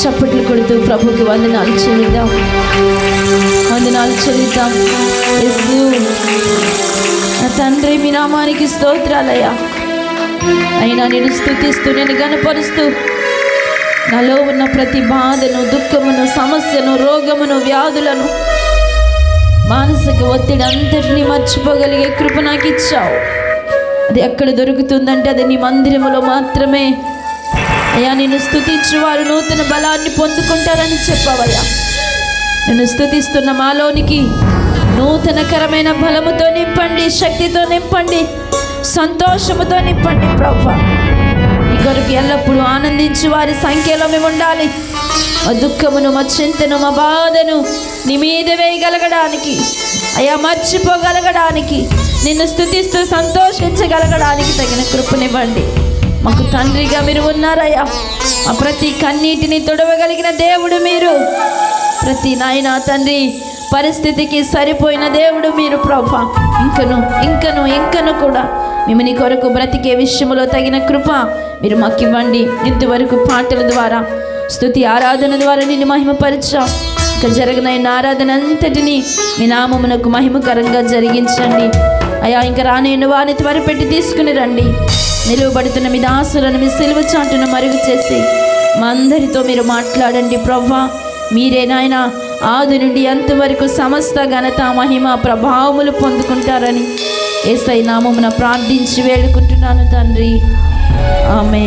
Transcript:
చప్పట్లు కొడుతూ ప్రభుకి వందనాలు చెల్లిద్దాం వందనాలు చెల్లిద్దాం యేసు. నా తండ్రి మీ నామానికి స్తోత్రాలయ్యా. అయినా నేను స్థుతిస్తూ నేను గనపరుస్తూ నాలో ఉన్న ప్రతి బాధను దుఃఖమును సమస్యను రోగమును వ్యాధులను మానసిక ఒత్తిడి అంతటినీ మర్చిపోగలిగే కృప నాకు ఇచ్చావు అది ఎక్కడ దొరుకుతుందంటే అది నీ మందిరములో మాత్రమే. అయ్యా నేను స్థుతించు వారు నూతన బలాన్ని పొందుకుంటారని చెప్పావయ్యా. నేను స్థుతిస్తున్న మాలోనికి నూతనకరమైన బలముతో నింపండి శక్తితో నింపండి సంతోషముతో నింపండి ప్రభా నీ కొరకు ఎల్లప్పుడూ ఆనందించి వారి సంఖ్యలో మేము ఉండాలి. మా దుఃఖమును మా చింతను మా బాధను నీ మీద వేయగలగడానికి అయ్యా మర్చిపోగలగడానికి నిన్ను స్థుతిస్తూ సంతోషించగలగడానికి తగిన కృపనివ్వండి. మాకు తండ్రిగా మీరు ఉన్నారయ్యా. ఆ ప్రతి కన్నీటిని తొడవగలిగిన దేవుడు మీరు. ప్రతి నాయన తండ్రి పరిస్థితికి సరిపోయిన దేవుడు మీరు ప్రభా. ఇంకను ఇంకను ఇంకను కూడా మేము నీ కొరకు బ్రతికే విషయంలో తగిన కృప మీరు మాకు ఇవ్వండి. ఇంతవరకు పాటల ద్వారా స్తుతి ఆరాధన ద్వారా నిన్ను మహిమపరచాం. ఇక జరగనైన ఆరాధన అంతటిని మీ నామమునకు మహిమకరంగా జరిగించండి. అయా ఇంకా రానేను వారిని త్వరపెట్టి తీసుకుని రండి. నిలువబడుతున్న మీ దాసులను మీ సిలువ చాటును మరుగు చేసి మా అందరితో మీరు మాట్లాడండి ప్రవ్వా మీరే నాయన ఆది నుండి అంతవరకు సమస్త ఘనత మహిమ ప్రభావములు పొందుకుంటారని ఏసై నామమున ప్రార్థించి వేడుకుంటున్నాను తండ్రి. ఆమె